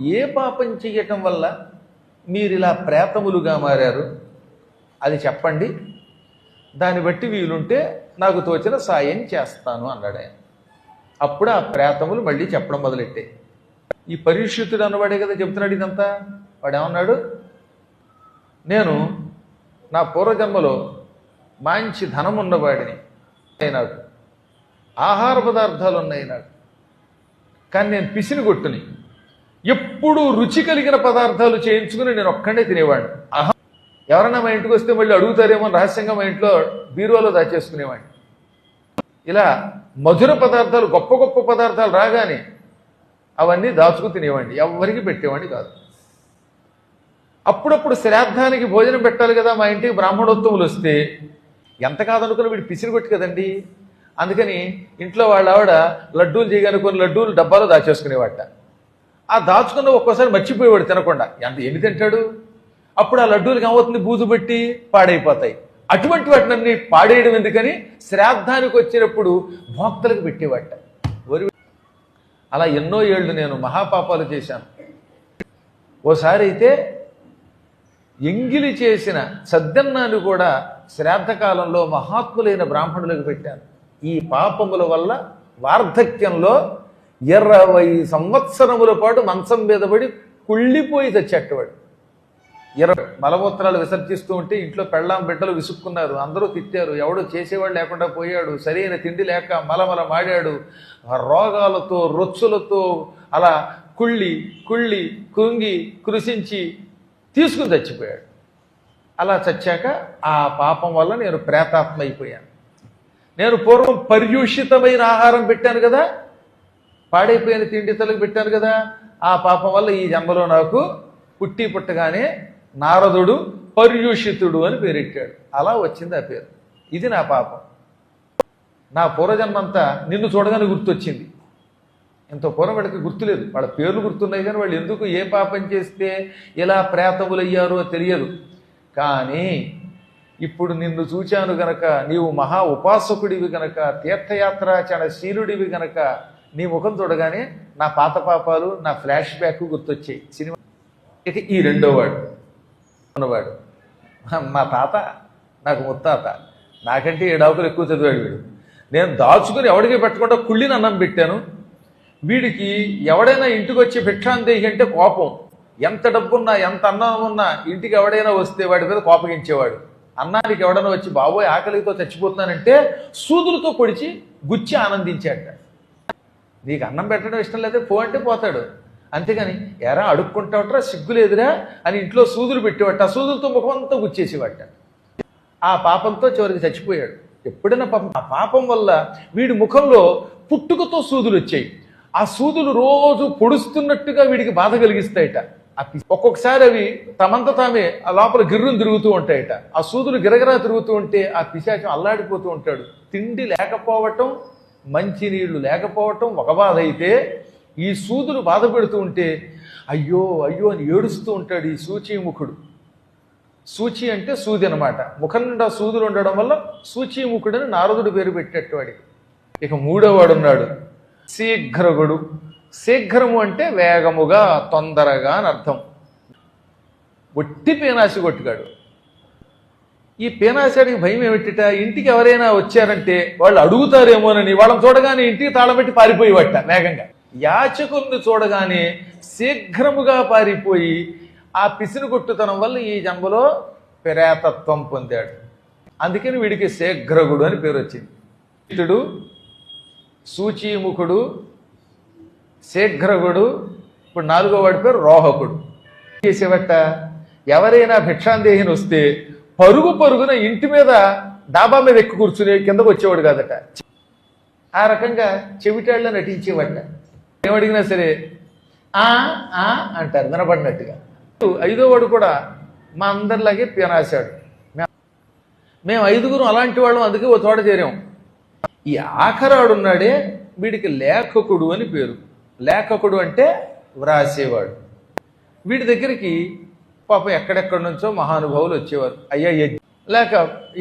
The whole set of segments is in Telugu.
ఏ పాపం చేయటం వల్ల మీరు ఇలా ప్రేతములుగా మారారు? అది చెప్పండి. దాన్ని బట్టి వీలుంటే నాకు తోచిన సాయం చేస్తాను అన్నాడు ఆయన. అప్పుడు ఆ ప్రేతములు మళ్ళీ చెప్పడం మొదలెట్టాయి. ఈ పరీక్షితుడు అన్నవాడే కదా చెప్తున్నాడు ఇదంతా. వాడేమన్నాడు? నేను నా పూర్వజన్మలో మంచి ధనం ఉన్నవాడిని అయినాడు. ఆహార పదార్థాలు ఉన్నాయినాడు కానీ నేను పిసిని కొట్టుని. ఎప్పుడు రుచి కలిగిన పదార్థాలు చేయించుకుని నేను ఒక్కడే తినేవాడిని. ఆహా. ఎవరైనా మా ఇంటికి వస్తే మళ్ళీ అడుగుతారేమో రహస్యంగా మా ఇంట్లో బీరువాలో దాచేసుకునేవాడిని. ఇలా మధుర పదార్థాలు గొప్ప గొప్ప పదార్థాలు రాగానే అవన్నీ దాచుకు తినేవాడిని. ఎవరికి పెట్టేవాడిని కాదు. అప్పుడప్పుడు శ్రాద్ధానికి భోజనం పెట్టాలి కదా మా ఇంటికి బ్రాహ్మణోత్తములు వస్తే ఎంత కాదనుకున్న వీడు పిసిరి కొట్టు కదండి. అందుకని ఇంట్లో వాళ్ళ ఆవిడ లడ్డూలు చేయగానే కొన్ని లడ్డూలు డబ్బాలో దాచేసుకునేవాట. ఆ దాచుకున్న ఒక్కోసారి మర్చిపోయేవాడు తినకుండా. ఎంత ఎన్ని తింటాడు? అప్పుడు ఆ లడ్డూలకు ఏమవుతుంది? బూజు పెట్టి పాడైపోతాయి. అటువంటి వాటినన్నీ పాడేయడం ఎందుకని? శ్రాద్ధానికి వచ్చినప్పుడు భోక్తలకు పెట్టేవాట. వరి అలా ఎన్నో ఏళ్ళు నేను మహాపాపాలు చేశాను. ఓసారి అయితే ఎంగిలి చేసిన సద్దన్నాన్ని కూడా శ్రాద్ధకాలంలో మహాత్ములైన బ్రాహ్మణులకు పెట్టాను. ఈ పాపముల వల్ల వార్ధక్యంలో ఇరవై సంవత్సరముల పాటు మంచం మీద పడి కుళ్ళిపోయి చచ్చేటవాడు. ఇరవై మలమూత్రాలు విసర్జిస్తూ ఉంటే ఇంట్లో పెళ్ళాం బిడ్డలు విసుక్కున్నారు. అందరూ తిట్టారు. ఎవడో చేసేవాడు లేకుండా పోయాడు. సరైన తిండి లేక మలమల మాడాడు. ఆ రోగాలతో రొచ్చులతో అలా కుళ్ళి కుళ్ళి కృంగి కృషించి తీసుకుని చచ్చిపోయాడు. అలా చచ్చాక ఆ పాపం వల్ల నేను ప్రేతాత్మ అయిపోయాను నేను పూర్వం పర్యూషితమైన ఆహారం పెట్టాను కదా పాడైపోయిన తిండి తలకు పెట్టాను కదా ఆ పాపం వల్ల ఈ జన్మలో నాకు పుట్టి పుట్టగానే నారదుడు పర్యూషితుడు అని పేరెట్టాడు. అలా వచ్చింది ఆ పేరు. ఇది నా పాపం. నా పూర్వజన్మంతా నిన్ను చూడగానే గుర్తొచ్చింది. ఇంత పూర్వం వాడికి గుర్తులేదు. వాళ్ళ పేర్లు గుర్తున్నాయి కానీ వాళ్ళు ఎందుకు ఏ పాపం చేస్తే ఇలా ప్రేతములయ్యారో తెలియదు. కానీ ఇప్పుడు నిన్ను చూచాను గనక నీవు మహా ఉపాసకుడివి గనక తీర్థయాత్రాచరణ శీలుడివి గనక నీ ముఖం చూడగానే నా పాత పాపాలు నా ఫ్లాష్ బ్యాక్ గుర్తొచ్చాయి. సినిమా ఇక ఈ రెండో వాడు. ఉన్నవాడు. మా తాత నాకు ముత్తాత. నాకంటే ఏడాకులు ఎక్కువ చదివాడు వీడు. నేను దాచుకుని ఎవడికి పెట్టకుండా కుళ్ళిని అన్నం పెట్టాను. వీడికి ఎవడైనా ఇంటికి వచ్చి భిక్షాందేహి అంటే కోపం. ఎంత డబ్బున్నా ఎంత అన్నం ఉన్నా ఇంటికి ఎవడైనా వస్తే వాడి మీద కోపగించేవాడు. అన్నానికి ఎవడైనా వచ్చి బాబోయ్ ఆకలితో చచ్చిపోతున్నానంటే సూదులతో పొడిచి గుచ్చి ఆనందించాడు నీకు అన్నం పెట్టడం ఇష్టం లేదా పో అంటే పోతాడు. అంతేగాని ఎరా అడుక్కుంటావట్రా సిగ్గు లేదురా అని ఇంట్లో సూదులు పెట్టేవాట ఆ సూదులతో ముఖం అంతా గుచ్చేసేవాట ఆ పాపంతో చివరికి చచ్చిపోయాడు. ఎప్పుడైనా పాపం ఆ పాపం వల్ల వీడి ముఖంలో పుట్టుకతో సూదులు వచ్చాయి. ఆ సూదులు రోజు పొడుస్తున్నట్టుగా వీడికి బాధ కలిగిస్తాయట. ఒక్కొక్కసారి అవి తమంత తామే ఆ లోపల గిర్రును తిరుగుతూ ఉంటాయట. ఆ సూదులు గిరగిరా తిరుగుతూ ఉంటే ఆ పిశాచం అల్లాడిపోతూ ఉంటాడు. తిండి లేకపోవటం మంచినీళ్ళు లేకపోవటం ఒక బాధ అయితే ఈ సూదులు బాధ పెడుతూ ఉంటే అయ్యో అయ్యో అని ఏడుస్తూ ఉంటాడు ఈ సూచీముఖుడు సూచి అంటే సూది అనమాట ముఖం నిండా సూదులు ఉండడం వల్ల సూచీముఖుడని నారదుడు పేరు పెట్టేట్టు వాడికి. ఇక మూడోవాడు ఉన్నాడు. శీఘ్రగుడు. శీఘ్రము అంటే వేగముగా తొందరగా అని అర్థం. ఒట్టి పేనాసి కొట్టుగాడు ఈ పీనాశాడికి భయం ఏమిటిట? ఇంటికి ఎవరైనా వచ్చారంటే వాళ్ళు అడుగుతారేమోనని వాళ్ళని చూడగానే ఇంటికి తాళం పెట్టి పారిపోయేవట వేగంగా. యాచకుల్ని చూడగానే శీఘ్రముగా పారిపోయి ఆ పిసిని కొట్టుతనం వల్ల ఈ జన్మలో ప్రేతత్వం పొందాడు. అందుకని వీడికి శీఘ్రగుడు అని పేరు వచ్చింది. ఇతడు సూచీముఖుడు శీఘ్రగుడు ఇప్పుడు నాలుగో వాడి పేరు రోహకుడు. ఏం చేసేవట? ఎవరైనా భిక్షాందేహిని వస్తే పరుగు పరుగున ఇంటి మీద డాబా మీద ఎక్కు కూర్చుని కిందకు వచ్చేవాడు కాదట. ఆ రకంగా చెవిటాళ్ళ నటించేవాట ఏమడిగినా సరే ఆ ఆ అంటారు వినబడినట్టుగా. ఐదో వాడు కూడా మా అందరిలాగే పీనాశాడు మేము ఐదుగురు అలాంటి వాళ్ళం అందుకే ఓ తోట చేరాం. ఈ ఆఖరాడు ఉన్నాడే వీడికి లేఖకుడు అని పేరు. లేఖకుడు అంటే వ్రాసేవాడు. వీడి దగ్గరికి పాపం ఎక్కడెక్కడి నుంచో మహానుభావులు వచ్చేవారు. అయ్యా లేక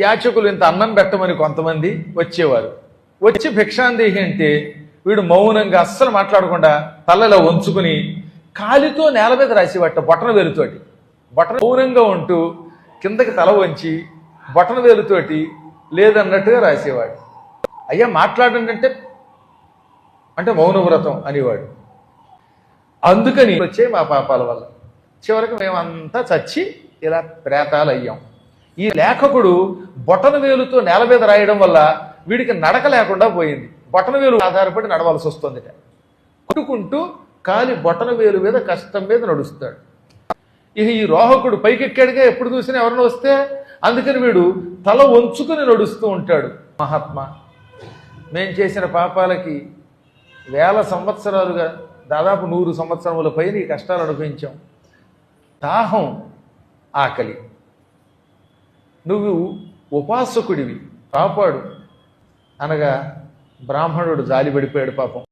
యాచకులు ఇంత అన్నం పెట్టమని కొంతమంది వచ్చేవారు. వచ్చి భిక్షాందేహి అంటే వీడు మౌనంగా అస్సలు మాట్లాడకుండా తలలో వంచుకుని కాలితో నేల మీద రాసేవాట బొటన వేలుతోటి. బొటన మౌనంగా ఉంటూ కిందకి తల వంచి బొటన వేలుతోటి లేదన్నట్టుగా రాసేవాడు. అయ్యా మాట్లాడండి అంటే అంటే మౌనవ్రతం అనేవాడు. అందుకని వచ్చే మా పాపాల వల్ల. చివరికి మేమంతా చచ్చి ఇలా ప్రేతాలు అయ్యాం ఈ లేఖకుడు బొటన వేలుతో నేల మీద రాయడం వల్ల వీడికి నడక లేకుండా పోయింది. బొటన వేలు ఆధారపడి నడవాల్సి వస్తుంది కొట్టుకుంటూ కాలి బొటన వేలు మీద కష్టం మీద నడుస్తాడు. ఇక ఈ రోహకుడు పైకెక్కాడుగా ఎప్పుడు చూసినా ఎవరిని వస్తే అందుకని వీడు తల వంచుకుని నడుస్తూ ఉంటాడు. మహాత్మా మేం చేసిన పాపాలకి వేల సంవత్సరాలుగా దాదాపు నూరు సంవత్సరముల పైన ఈ కష్టాలు అనుభవించాం. దాహం ఆకలి. నువ్వు ఉపాసకుడివి కాపాడు. అనగా బ్రాహ్మణుడు జాలి పడిపోయాడు పాపం.